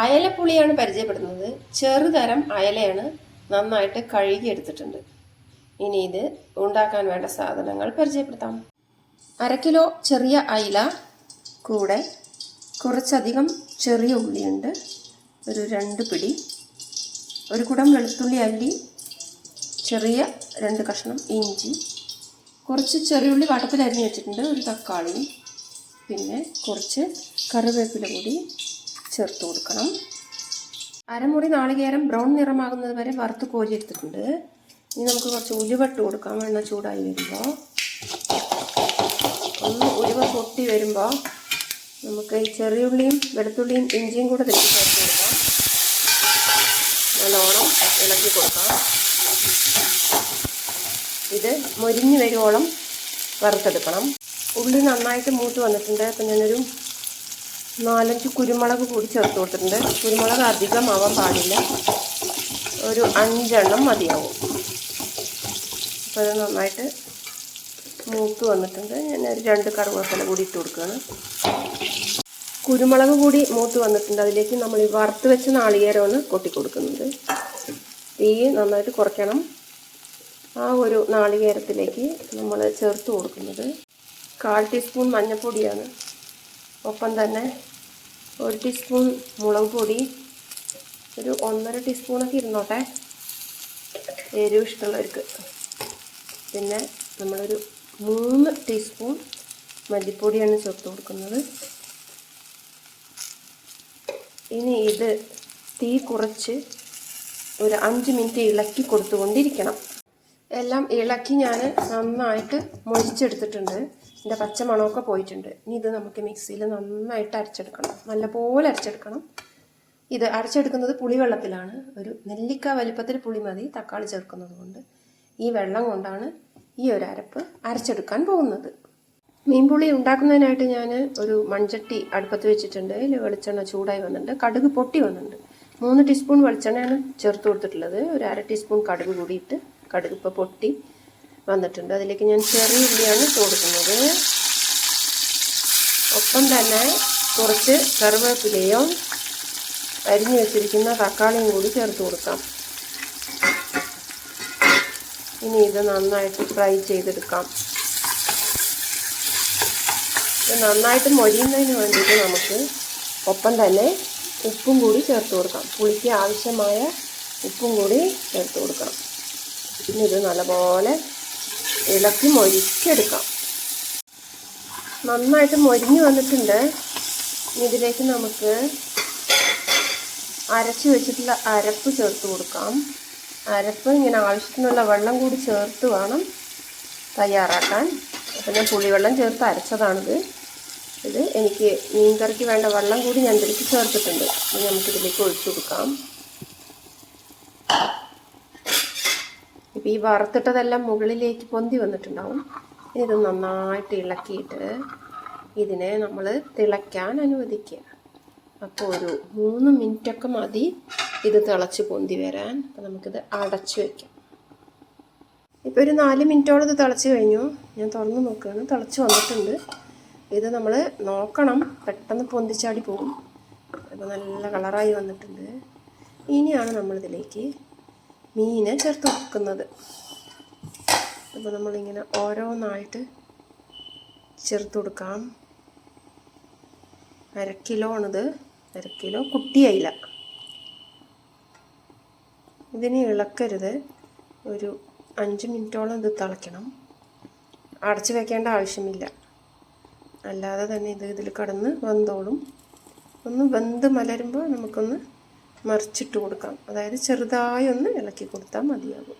അയലപ്പുളിയാണ് പരിചയപ്പെടുന്നത്. ചെറുതരം അയലയാണ് നന്നായിട്ട് കഴുകി എടുത്തിട്ടുണ്ട് ഇനി ഇത് ഉണ്ടാക്കാൻ വേണ്ട സാധനങ്ങൾ പരിചയപ്പെടുത്താം. അര കിലോ ചെറിയ അയില കൂടെ കുറച്ചധികം ചെറിയ ഉള്ളിയുണ്ട്. ഒരു രണ്ട് പിടി. ഒരു കുടം വെളുത്തുള്ളി അല്ലി ചെറിയ രണ്ട് കഷ്ണം ഇഞ്ചി. കുറച്ച് ചെറിയുള്ളി വട്ടത്തിൽ അരിഞ്ഞ് വെച്ചിട്ടുണ്ട്. ഒരു തക്കാളിയും പിന്നെ കുറച്ച് കറിവേപ്പില കൂടി ചേർത്ത് കൊടുക്കണം. അരമുറി നാളികേരം ബ്രൗൺ നിറമാകുന്നത് വരെ വറുത്ത് കോരിയെടുത്തിട്ടുണ്ട് ഇനി നമുക്ക് കുറച്ച് ഉലുവട്ട് കൊടുക്കാം. എണ്ണ ചൂടായി വരുമ്പോൾ ഒന്ന് ഉലുവ പൊട്ടി വരുമ്പോൾ നമുക്ക് ഈ ചെറിയുള്ളിയും വെളുത്തുള്ളിയും ഇഞ്ചിയും കൂടെ തിരിച്ച് ചേർത്ത് കൊടുക്കാം. നല്ലോണം ഇളക്കി കൊടുക്കാം. ഇത് മൊരിഞ്ഞ് വരുവോളം വറുത്തെടുക്കണം. ഉള്ളി നന്നായിട്ട് മൂത്ത് വന്നിട്ടുണ്ട്. അപ്പം ഞാനൊരു നാലഞ്ച് കുരുമുളക് കൂടി ചേർത്ത് കൊടുത്തിട്ടുണ്ട്. കുരുമുളക് അധികം ആവാൻ പാടില്ല. ഒരു അഞ്ചെണ്ണം മതിയാവും. അപ്പോൾ അത് നന്നായിട്ട് മൂത്ത് വന്നിട്ടുണ്ട്. ഞാൻ ഒരു രണ്ട് കറുവേപ്പില കൂടി ഇട്ട് കൊടുക്കുകയാണ്. കുരുമുളക് കൂടി മൂത്ത് വന്നിട്ടുണ്ട്. അതിലേക്ക് നമ്മൾ ഈ വറുത്ത് വെച്ച നാളികേരമാണ് കൊട്ടി കൊടുക്കുന്നത്. തീ നന്നായിട്ട് കുറയ്ക്കണം. ആ ഒരു നാളികേരത്തിലേക്ക് നമ്മൾ ചേർത്ത് കൊടുക്കുന്നത്. കാൽ ടീസ്പൂൺ മഞ്ഞൾപ്പൊടിയാണ്. ഒപ്പം തന്നെ ഒരു ടീസ്പൂൺ മുളക് പൊടി ഒരു ഒന്നര ടീസ്പൂണൊക്കെ ഇരുന്നോട്ടെ. എരിവ് ഇഷ്ടമുള്ളവർക്ക്. പിന്നെ നമ്മളൊരു മൂന്ന് ടീസ്പൂൺ മല്ലിപ്പൊടിയാണ് ചേർത്ത് കൊടുക്കുന്നത്. ഇനി ഇത് തീ കുറച്ച് ഒരു അഞ്ച് മിനിറ്റ് ഇളക്കി കൊടുത്തുകൊണ്ടിരിക്കണം. എല്ലാം ഇളക്കി ഞാൻ നന്നായിട്ട് മൊരിച്ചെടുത്തിട്ടുണ്ട്. ഇതിന്റെ പച്ചമണമൊക്കെ പോയിട്ടുണ്ട്. ഇനി ഇത് നമുക്ക് മിക്സിയിൽ നന്നായിട്ട് അരച്ചെടുക്കണം. നല്ലപോലെ അരച്ചെടുക്കണം. ഇത് അരച്ചെടുക്കുന്നത് പുളിവെള്ളത്തിലാണ്. ഒരു നെല്ലിക്ക വലിപ്പത്തിൽ പുളി മതി തക്കാളി ചേർക്കുന്നത് കൊണ്ട്. ഈ വെള്ളം കൊണ്ടാണ് ഈ ഒരു അരപ്പ് അരച്ചെടുക്കാൻ പോകുന്നത്. മീൻപുളി ഉണ്ടാക്കുന്നതിനായിട്ട് ഞാൻ ഒരു മൺചട്ടി അടുപ്പത്ത് വെച്ചിട്ടുണ്ട്. അതിൽ വെളിച്ചെണ്ണ ചൂടായി വന്നിട്ടുണ്ട്. കടുക് പൊട്ടി വന്നിട്ടുണ്ട്. മൂന്ന് ടീസ്പൂൺ വെളിച്ചെണ്ണയാണ് ചേർത്ത് കൊടുത്തിട്ടുള്ളത്. ഒരു അര ടീസ്പൂൺ കടുക് കൂടിയിട്ട് കടുക് ഇപ്പോൾ പൊട്ടി വന്നിട്ടുണ്ട്. അതിലേക്ക് ഞാൻ ചെറിയ ഉള്ളിയാണ് കൊടുക്കുന്നത്. ഒപ്പം തന്നെ കുറച്ച് കറിവേപ്പിലയോ അരിഞ്ഞു വെച്ചിരിക്കുന്ന തക്കാളിയും കൂടി ചേർത്ത് കൊടുക്കാം. ഇനി ഇത് നന്നായിട്ട് ഫ്രൈ ചെയ്തെടുക്കാം. ഇത് നന്നായിട്ട് മൊരിയുന്നതിന് വേണ്ടിയിട്ട് നമുക്ക് ഒപ്പം തന്നെ ഉപ്പും കൂടി ചേർത്ത് കൊടുക്കാം. പുളിക്ക് ആവശ്യമായ ഉപ്പും കൂടി ചേർത്ത് കൊടുക്കണം. ഇനി ഇത് നല്ലപോലെ ഇളക്കി മൊരിച്ചെടുക്കാം. നന്നായിട്ട് മൊരിഞ്ഞ് വന്നിട്ടുണ്ട്. ഇതിലേക്ക് നമുക്ക് അരച്ച് വെച്ചിട്ടുള്ള അരപ്പ് ചേർത്ത് കൊടുക്കാം. അരപ്പ് ഇങ്ങനെ ആവശ്യത്തിനുള്ള വെള്ളം കൂടി ചേർത്ത് വേണം തയ്യാറാക്കാൻ. അപ്പം ഞാൻ പുളിവെള്ളം ചേർത്ത് അരച്ചതാണിത്. ഇത് എനിക്ക് മീൻകറിക്ക് വേണ്ട വെള്ളം കൂടി ഞാൻ ഇതിലേക്ക് ചേർത്തിട്ടുണ്ട്. ഇനി നമുക്കിതിലേക്ക് ഒഴിച്ചു കൊടുക്കാം. ഇപ്പം ഈ വറുത്തിട്ടതെല്ലാം മുകളിലേക്ക് പൊന്തി വന്നിട്ടുണ്ടാവും. ഇത് നന്നായിട്ട് ഇളക്കിയിട്ട് ഇതിനെ നമ്മൾ തിളയ്ക്കാൻ അനുവദിക്കുക. അപ്പോൾ ഒരു മൂന്ന് മിനിറ്റൊക്കെ മതി ഇത് തിളച്ച് പൊന്തി വരാൻ. അപ്പോൾ നമുക്കിത് അടച്ചു വയ്ക്കാം ഇപ്പോൾ ഒരു നാല് മിനിറ്റോളം ഇത് തിളച്ച് കഴിഞ്ഞു. ഞാൻ തുറന്ന് നോക്കുകയാണ്. തിളച്ച് വന്നിട്ടുണ്ട്. ഇത് നമ്മൾ നോക്കണം. പെട്ടെന്ന് പൊന്തിച്ചാടി പോകും. അപ്പോൾ നല്ല കളറായി വന്നിട്ടുണ്ട്. ഇനിയാണ് നമ്മളിതിലേക്ക് മീനെ ചേർത്ത് വെക്കുന്നത്. അപ്പോൾ നമ്മളിങ്ങനെ ഓരോന്നായിട്ട് ചേർത്ത് കൊടുക്കാം. അര കിലോ ആണിത് അര കിലോ കുട്ടിയയില ഇതിനെ ഇളക്കരുത്. ഒരു അഞ്ച് മിനിറ്റോളം ഇത് തിളയ്ക്കണം. അടച്ച് വെക്കേണ്ട ആവശ്യമില്ല. അല്ലാതെ തന്നെ ഇത് ഇതിൽ കടന്ന് വെന്തോളും. ഒന്ന് വെന്ത് മലരുമ്പോൾ നമുക്കൊന്ന് മറിച്ചിട്ട് കൊടുക്കാം. അതായത് ചെറുതായി ഒന്ന് ഇളക്കി കൊടുത്താൽ മതിയാകും.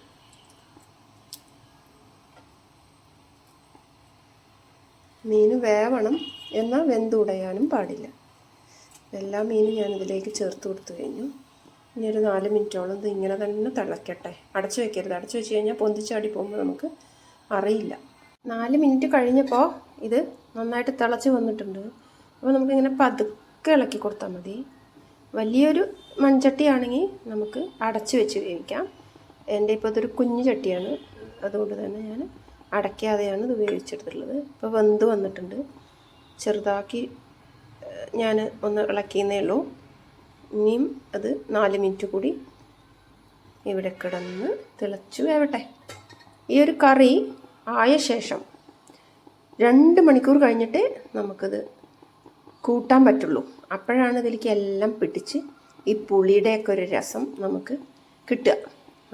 മീൻ വേവണം എന്നാൽ വെന്തുടയാനും പാടില്ല. എല്ലാ മീനും ഞാൻ ഇതിലേക്ക് ചേർത്ത് കൊടുത്തു കഴിഞ്ഞു. ഇനി ഒരു നാല് മിനിറ്റോളം ഇത് ഇങ്ങനെ തന്നെ തിളയ്ക്കട്ടെ അടച്ചു വെക്കരുത്. അടച്ചു വെച്ച് കഴിഞ്ഞാൽ പൊന്തിച്ചാടി പോകുമ്പോൾ നമുക്ക് അറിയില്ല. നാല് മിനിറ്റ് കഴിഞ്ഞപ്പോൾ ഇത് നന്നായിട്ട് തിളച്ച് വന്നിട്ടുണ്ട്. അപ്പോൾ നമുക്കിങ്ങനെ പതുക്കെ ഇളക്കി കൊടുത്താൽ മതി. വലിയൊരു മൺചട്ടിയാണെങ്കിൽ നമുക്ക് അടച്ചു വെച്ച് വേവിക്കാം. എന്റെ ഇപ്പോൾ ഇതൊരു കുഞ്ഞു ചട്ടിയാണ്. അതുകൊണ്ട് തന്നെ ഞാൻ അടയ്ക്കാതെയാണ് ഇത് ഉപയോഗിച്ചെടുത്തിട്ടുള്ളത് ഇപ്പോൾ വെന്ത് വന്നിട്ടുണ്ട്. ചെറുതാക്കി ഞാൻ ഒന്ന് ഇളക്കിയെന്നേ ഉള്ളൂ. ഇനിയും അത് നാല് മിനിറ്റ് കൂടി ഇവിടെ കിടന്ന് തിളച്ചു വേവട്ടെ. ഈ ഒരു കറി ആയ ശേഷം രണ്ട് മണിക്കൂർ കഴിഞ്ഞിട്ട് നമുക്കിത് കൂട്ടാൻ പറ്റുള്ളൂ. അപ്പോഴാണ് ഇതിലേക്ക് എല്ലാം പിടിച്ച് ഈ പുളിയുടെയൊക്കെ ഒരു രസം നമുക്ക് കിട്ടുക.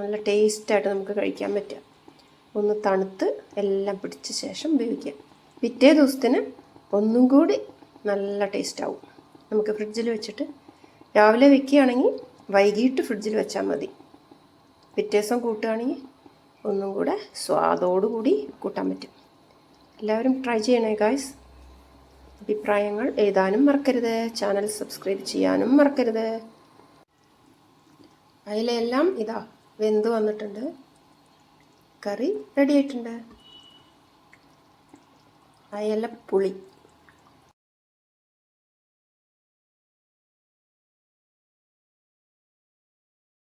നല്ല ടേസ്റ്റായിട്ട് നമുക്ക് കഴിക്കാൻ പറ്റുക. ഒന്ന് തണുത്ത് എല്ലാം പിടിച്ച ശേഷം വേവിക്കുക. പിറ്റേ ദിവസത്തിന് ഒന്നും കൂടി നല്ല ടേസ്റ്റ് ആവും നമുക്ക് ഫ്രിഡ്ജിൽ വെച്ചിട്ട് രാവിലെ വെക്കുകയാണെങ്കിൽ വൈകിട്ട് ഫ്രിഡ്ജിൽ വെച്ചാൽ മതി. പിറ്റേ ദിവസം കൂട്ടുകയാണെങ്കിൽ ഒന്നും കൂടെ സ്വാദോടുകൂടി കൂട്ടാൻ പറ്റും. എല്ലാവരും ട്രൈ ചെയ്യണേ ഗായ്സ് അഭിപ്രായങ്ങൾ എഴുതാനും മറക്കരുത്. ചാനൽ സബ്സ്ക്രൈബ് ചെയ്യാനും മറക്കരുത്. അതിലെല്ലാം ഇതാ വെന്ത് വന്നിട്ടുണ്ട്. കറി റെഡി ആയിട്ടുണ്ട്. അയല പുളി.